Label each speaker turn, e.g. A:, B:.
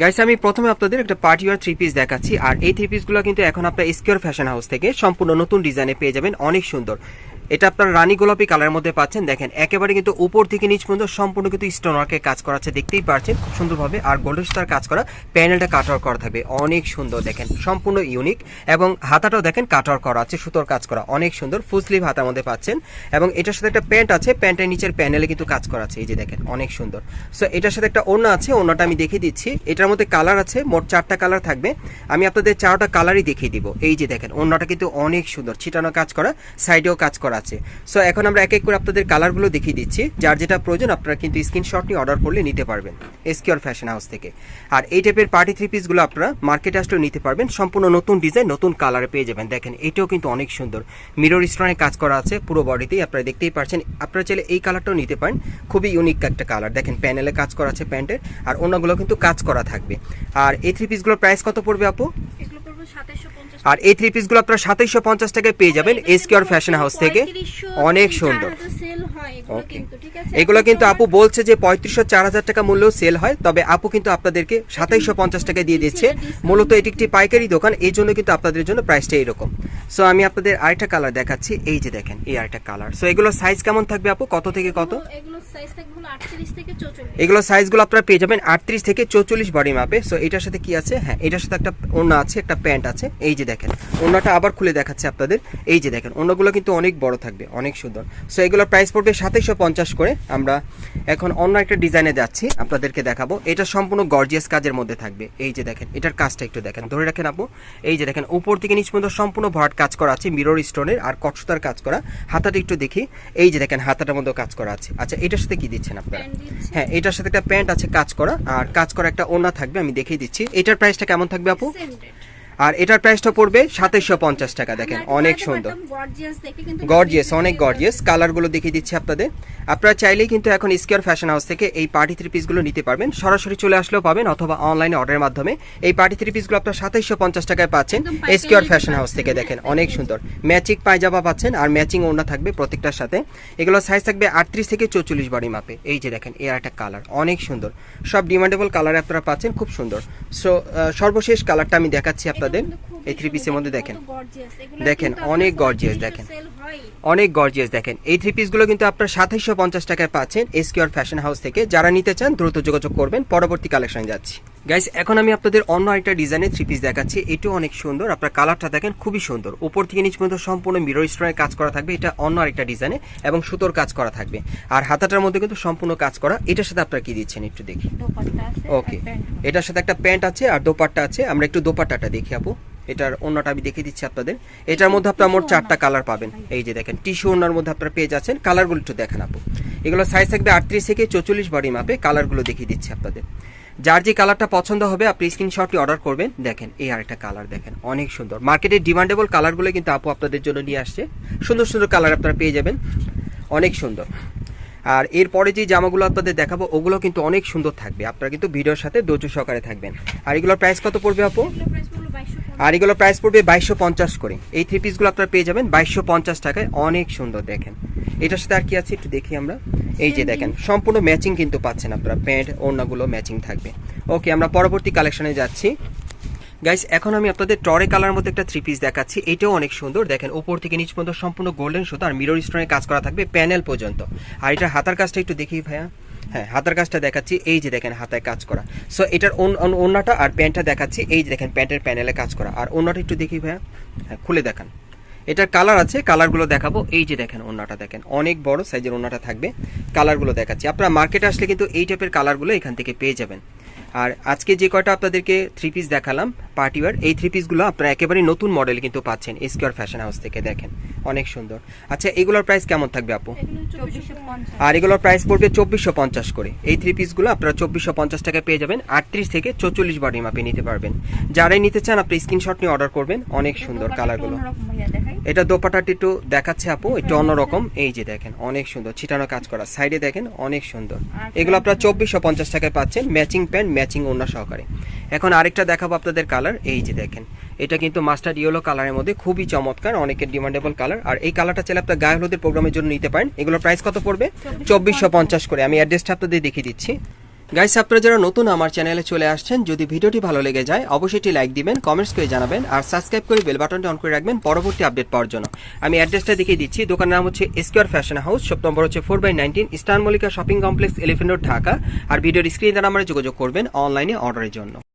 A: Guys আমি প্রথমে আপনাদের একটা পার্টি ওয়ার থ্রি পিস দেখাচ্ছি। আর এই থ্রি পিসগুলো কিন্তু এখন আপনার স্কোয়ার ফ্যাশন হাউস থেকে সম্পূর্ণ নতুন ডিজাইনে পেয়ে যাবেন। অনেক সুন্দর। এটা আপনার রানী গোলাপি কালারের মধ্যে পাচ্ছেন। দেখেন, একেবারে কিন্তু উপর থেকে নিচ পর্যন্ত সম্পূর্ণ কিন্তু স্টোন ওয়ার্কের কাজ করা আছে, দেখতেই পাচ্ছেন খুব সুন্দরভাবে আর গোল্ডেন স্টার কাজ করা প্যানেলটা কাটওয়ার করা থাকবে। অনেক সুন্দর, দেখেন, সম্পূর্ণ ইউনিক এবং হাতাটাও দেখেন কাটওয়ার করা আছে, সুতোর কাজ করা, অনেক সুন্দর। ফুল স্লিভ হাতার মধ্যে পাচ্ছেন। এবং এটার সাথে একটা প্যান্ট আছে প্যান্টের নিচের প্যানেলে কিন্তু কাজ করা আছে। এই যে দেখেন, অনেক সুন্দর। সো এটার সাথে একটা ওড়না আছে, ওড়নাটা আমি দেখিয়ে দিচ্ছি। এটার মধ্যে কালার আছে, মোট চারটা কালার থাকবে। আমি আপনাদের চারটা কালারই দেখিয়ে দিব। এই যে দেখেন, ওড়নাটা কিন্তু অনেক সুন্দর। ছিটানো কাজ করা সাইডেও কাজ করা। আছে। সো এখন আমরা এক এক করে আপনাদের কালারগুলো দেখিয়ে দিচ্ছি। যার যেটা প্রয়োজন, আপনারা কিন্তু স্ক্রিনশট নিয়ে অর্ডার করলে নিতে পারবেন এসকিউর ফ্যাশন হাউস থেকে। আর এই টাইপের পার্টি থ্রি পিসগুলো আপনারা মার্কেটে আসলেও নিতে পারবেন। সম্পূর্ণ নতুন ডিজাইন নতুন কালারে পেয়ে যাবেন। দেখেন, এটাও কিন্তু অনেক সুন্দর। মিরর স্টোনে কাজ করা আছে পুরো বডিতেই আপনারা দেখতেই পারছেন। আপনারা চাইলে এই কালারটাও নিতে পারেন। খুবই ইউনিক একটা কালার দেখেন প্যানেলে কাজ করা আছে প্যান্টের, আর অন্যগুলো কিন্তু কাজ করা থাকবে। আর এই থ্রি পিসগুলোর প্রাইস কত পড়বে আপু?
B: এগুলো পড়বে 2750
A: আর এই থ্রি পিসগুলো আপনারা সাতাইশশো পঞ্চাশ টাকায় পেয়ে যাবেন এসকিউর ফ্যাশন হাউস থেকে। অনেক সুন্দর।
B: এগুলো
A: ওকে
B: কিন্তু
A: এগুলো কিন্তু আপু বলছে যে পঁয়ত্রিশশো চার হাজার টাকা মূল্য সেল হয় তবে আপু কিন্তু আপনাদেরকে সাতাইশশো পঞ্চাশ টাকায় দিয়ে দিচ্ছে। মূলত এটি একটি পাইকারি দোকান এই জন্য কিন্তু আপনাদের জন্য প্রাইসটা এরকম। সো আমি আপনাদের আরেকটা কালার দেখাচ্ছি এই যে দেখেন এই আরেকটা কালার সো এগুলো সাইজ কেমন থাকবে আপু? কত থেকে কত?
B: এগুলো সাইজ থাকবে হলো 38 থেকে 44
A: এগুলো সাইজগুলো আপনারা পেয়ে যাবেন আটত্রিশ থেকে চৌচল্লিশ বডি মাপে সো এটার সাথে কি আছে? হ্যাঁ এটার সাথে একটা ওড়না আছে একটা প্যান্ট আছে। এই যে দেখেন। ওড়নাটা আবার খুলে দেখাচ্ছে আপনাদের। এই যে দেখেন ওড়নাগুলো কিন্তু অনেক বড় থাকবে অনেক সুন্দর। সো এগুলোর প্রাইস পড়বে সাতাইশশো পঞ্চাশ করে। আমরা এখন অন্য একটা ডিজাইনে যাচ্ছি আপনাদেরকে দেখাবো। এটা সম্পূর্ণ গর্জিয়াস কাজের মধ্যে থাকবে। এই যে দেখেন এটার কাজটা একটু দেখেন। ধরে রাখেন আপু এই যে দেখেন উপর থেকে নিচ পর্যন্ত সম্পূর্ণ ভরাট কাজ করা আছে মিরর স্টোনের আর কটসুতার কাজ করা। হাতাটা একটু দেখি। এই যে দেখেন হাতাটার মধ্যে কাজ করা আছে। আচ্ছা এটার সাথে কি দিচ্ছেন আপনারা? হ্যাঁ এটার সাথে একটা প্যান্ট আছে কাজ করা। আর কাজ করা একটা ওড়না থাকবে আমি দেখিয়ে দিচ্ছি। এটার প্রাইসটা কেমন থাকবে আপু? আর এটার প্রাইসটা পড়বে সাতাশশো পঞ্চাশ টাকা দেখেন অনেক সুন্দর।
B: গর্জিয়াস
A: অনেক গর্জিয়াস কালারগুলো দেখিয়ে দিচ্ছি আপনাদের। আপনারা চাইলেই কিন্তু এখন স্কোয়ার ফ্যাশন হাউস থেকে এই পার্টি থ্রি পিসগুলো নিতে পারবেন। সরাসরি চলে আসলেও পাবেন অথবা অনলাইনে অর্ডারের মাধ্যমে। এই পার্টি থ্রি পিসগুলো আপনার সাতাইশশো পঞ্চাশ টাকায় পাচ্ছেন স্কোয়ার ফ্যাশন হাউস থেকে দেখেন অনেক সুন্দর। ম্যাচিং পায়জামা পাচ্ছেন আর ম্যাচিং ওড়না থাকবে প্রত্যেকটার সাথে। এগুলো সাইজ থাকবে আটত্রিশ থেকে চৌচল্লিশ বডি মাপে এই যে দেখেন এর একটা কালার অনেক সুন্দর। সব ডিমান্ডেবল কালার আপনারা পাচ্ছেন খুব সুন্দর। সো সর্বশেষ কালারটা আমি দেখাচ্ছি আপনাদের। এই থ্রি পিসের মধ্যে দেখেন। দেখেন, অনেক গর্জিয়াস দেখেন। অনেক গর্জিয়াস দেখেন। এই থ্রি পিসগুলো কিন্তু আপনার সাতাইশশো পঞ্চাশ টাকায় পাচ্ছেন এসকিউর ফ্যাশন হাউস থেকে। যারা নিতে চান দ্রুত যোগাযোগ করবেন। পরবর্তী কালেকশনে যাচ্ছি। গাইস এখন আমি আপনাদের অন্য একটা ডিজাইনের থ্রি পিস দেখাচ্ছি। এটাও অনেক সুন্দর। আপনার কালারটা দেখেন খুবই সুন্দর। উপর থেকে নিচ পর্যন্ত সম্পূর্ণ মিরর স্টোনের কাজ করা থাকবে। এটা অন্য আরেকটা ডিজাইনে এবং সুতোর কাজ করা থাকবে। আর হাতাটার মধ্যে কিন্তু সম্পূর্ণ কাজ করা। এটার সাথে আপনারা কি দিচ্ছেন একটু দেখি। ওকে এটার সাথে একটা প্যান্ট আছে আর দোপাট্টা আছে। আমরা একটু দোপাট্টাটা দেখি আপু। এটার অন্যটা আমি দেখিয়ে দিচ্ছি আপনাদের। এটার মধ্যে আপনারা মোট চারটা কালার পাবেন। এই যে দেখেন টিস্যু ওনার মধ্যে আপনারা পেয়ে যাচ্ছেন। কালারগুলো একটু দেখেন আপু। এগুলো সাইজ থাকবে আটত্রিশ থেকে চৌচল্লিশ বডি মাপে কালারগুলো দেখিয়ে দিচ্ছি আপনাদের। যার যে কালারটা পছন্দ হবে, আপনি স্ক্রিনশটটি অর্ডার করবেন। দেখেন, এই আরেকটা কালার দেখেন, অনেক সুন্দর। মার্কেটের ডিমান্ডেবল কালারগুলো কিন্তু আপু আপনাদের জন্য নিয়ে আসছে। সুন্দর সুন্দর কালার আপনারা পেয়ে যাবেন। অনেক সুন্দর। আর এরপরে যে জামাগুলো আপনাদের দেখাবো, ওগুলো কিন্তু অনেক সুন্দর থাকবে। আপনারা কিন্তু ভিডিওর সাথে ধৈর্য সহকারে থাকবেন। আর এগুলোর প্রাইস কত পড়বে আপু? আর এগুলো প্রাইস পড়বে বাইশশো পঞ্চাশ করে। এই থ্রি পিসগুলো আপনারা পেয়ে যাবেন বাইশশো পঞ্চাশ টাকায় অনেক সুন্দর দেখেন। এটার সাথে আর কি আছে একটু দেখি আমরা। এই যে দেখেন সম্পূর্ণ ম্যাচিং কিন্তু পাচ্ছেন আপনারা প্যান্ট ওড়নাগুলো ম্যাচিং থাকবে। ওকে আমরা পরবর্তী কালেকশনে যাচ্ছি। গাইস এখন আমি আপনাদের টরে কালার মধ্যে একটা থ্রি পিস দেখাচ্ছি। এটাও অনেক সুন্দর। দেখেন উপর থেকে নিচ পর্যন্ত সম্পূর্ণ গোল্ডেন সুতো আর মিরর স্টোনের কাজ করা থাকবে প্যানেল পর্যন্ত। আর এটা হাতার কাজটা একটু দেখি ভাইয়া। হ্যাঁ হাতের কাজটা দেখাচ্ছি, এই যে দেখেন হাতায় কাজ করা। সো এটার ওন- ওন- ওড়নাটা আর প্যান্টটা দেখাচ্ছি, এই যে দেখেন প্যান্টের প্যানেলে কাজ করা। আর ওড়নাটা একটু দেখি ভাইয়া হ্যাঁ খুলে দেখান। এটার কালার আছে, কালারগুলো দেখাবো, এই যে দেখেন ওড়নাটা দেখেন, অনেক বড় সাইজের ওড়নাটা থাকবে, কালারগুলো দেখাচ্ছি। আপনারা মার্কেটে আসলে কিন্তু এই টাইপের কালারগুলো এখান থেকে পেয়ে যাবেন। আর আজকে যে কয়টা আপনাদেরকে থ্রি পিস দেখালাম পার্টি ওয়ার এই থ্রি পিসগুলো আপনারা একেবারে নতুন মডেল কিন্তু পাচ্ছেন স্কোয়ার ফ্যাশন হাউস থেকে দেখেন অনেক সুন্দর। আচ্ছা এগুলোর প্রাইস কেমন থাকবে আপু? আর এগুলোর প্রাইস পড়বে চব্বিশশো পঞ্চাশ করে। এই থ্রি পিসগুলো আপনারা চব্বিশশো পঞ্চাশ টাকায় পেয়ে যাবেন আটত্রিশ থেকে চৌচল্লিশ বডি মাপে নিতে পারবেন। যারাই নিতে চান আপনি স্ক্রিনশট নিয়ে অর্ডার করবেন অনেক সুন্দর কালারগুলো এটা দোপাটাটি একটু দেখাচ্ছে আপু একটু অন্যরকম। এই যে দেখেন অনেক সুন্দর ছিটানো কাজ করা। সাইডে দেখেন অনেক সুন্দর। এগুলো আপনারা চব্বিশশো পঞ্চাশ টাকায় পাচ্ছেন ম্যাচিং প্যান্ট ম্যাচিং ওড়না সহকারে। এখন আরেকটা দেখাবো আপনাদের কালার এই যে দেখেন। এটা কিন্তু মাস্টার্ড ইয়েলো কালারের মধ্যে খুবই চমৎকার অনেকের ডিমান্ডেবল কালার। আর এই কালারটা চাইলে আপনার গায়ে হলুদের প্রোগ্রামের জন্য নিতে পারেন। এগুলোর প্রাইস কত পড়বে? চব্বিশশো পঞ্চাশ। করে। আমি অ্যাড্রেসটা আপনাদের দেখিয়ে দিচ্ছি। গাইস আপনারা যারা নতুন আমার চ্যানেলে চলে আসছেন, যদি ভিডিওটি ভালো লেগে যায়, অবশ্যই একটি লাইক দিবেন কমেন্টস করে জানাবেন, আর সাবস্ক্রাইব করে বেল বাটনটি অন করে রাখবেন পরবর্তী আপডেট পাওয়ার জন্য। আমি অ্যাড্রেসটা দেখিয়ে দিচ্ছি, দোকানের নাম হচ্ছে square fashion house shop number হচ্ছে four by nineteen eastern Mallika shopping complex elephant road Dhaka আর ভিডিওর স্ক্রিনে দ্বারা আমরা যোগাযোগ করবেন অনলাইনে অর্ডারের জন্য।